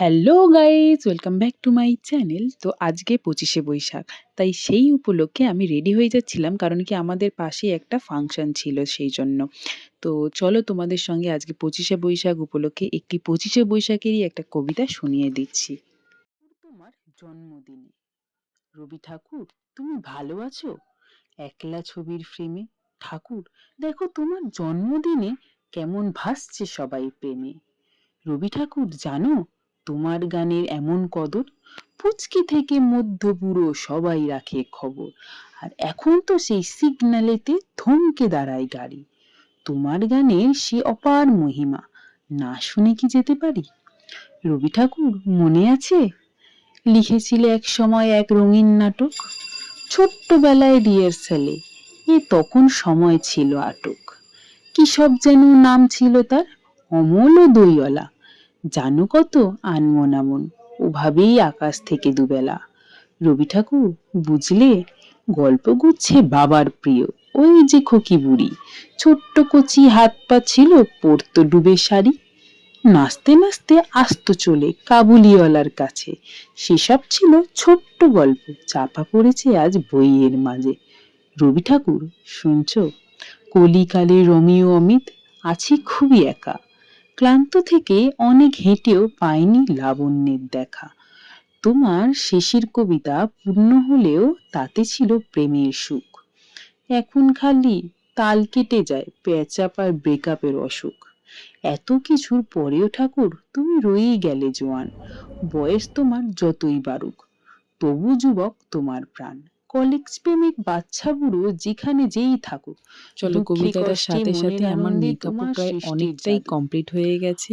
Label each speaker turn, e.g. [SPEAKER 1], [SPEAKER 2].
[SPEAKER 1] Hello guys welcome back to my channel তো আজকে পঁচিশে বৈশাখ। তাই সেই উপলক্ষে আমি রেডি হয়ে যাচ্ছিলাম, কারণ কি আমাদের পাশে একটা ফাংশন ছিল সেই জন্য। তো চলো তোমাদের সঙ্গে আজকে পঁচিশে বৈশাখ উপলক্ষে একটি পঁচিশে বৈশাখেরই একটা কবিতা শুনিয়ে দিচ্ছি। তোমার জন্মদিনে। রবি ঠাকুর, তুমি ভালো আছো? একলা ছবির ফ্রেমে ঠাকুর, দেখো তোমার জন্মদিনে কেমন ভাসছে সবাই প্রেমে। রবি ঠাকুর, জানো? তোমার গানের এমন কদর? পুচকি থেকে মধ্য বুড়ো সবাই রাখে খবর। আর এখন তো সেই সিগন্যালেতে থমকে দাঁড়ায় গাড়ি। তোমার গানের সে অপার মহিমা, না শুনে কি যেতে পারি? রবি ঠাকুর, মনে আছে? লিখেছিলে এক সময় এক রঙিন নাটক। ছোট্টবেলায় রিহার্সালে এ তখন সময় ছিল আটক। কি সব যেন নাম ছিল তার? অমল ও দইওয়ালা। জানো কত আনমন আমন ওভাবেই আকাশ থেকে দুবেলা। রবি ঠাকুর, বুঝলে? গল্প গুচ্ছে বাবার প্রিয়, ওই যে খোকি বুড়ি। ছোট্ট কচি হাত পা ছিল পরতো ডুবে শাড়ি। নাচতে নাচতে আসত চলে কাবুলিওয়ালার কাছে। সেসব ছিল ছোট্ট গল্প, চাপা পড়েছে আজ বইয়ের মাঝে। রবি ঠাকুর, শুনছ? কলিকালে রমিও অমিত, আছি খুবই একা। ক্লান্ত থেকে অনেক হেঁটেও পায়নি লাবণ্যের দেখা। তোমার শেষের কবিতা পূর্ণ হলেও তাতে ছিল প্রেমের সুখ। এখন খালি তাল কেটে যায় পেঁচাপার ব্রেকআপের অসুখ। এত কিছুর পরেও ঠাকুর, তুমি রয়েই গেলে জোয়ান। বয়স তোমার যতই বাড়ুক, তবু যুবক তোমার প্রাণ। কলেজ প্রেমিক বাচ্চা বুড়ো যেখানে যেই থাকুক।
[SPEAKER 2] চলো কবিতাটার সাথে সাথে আমার মেকআপও প্রায় অনেকটাই কমপ্লিট হয়ে গেছে।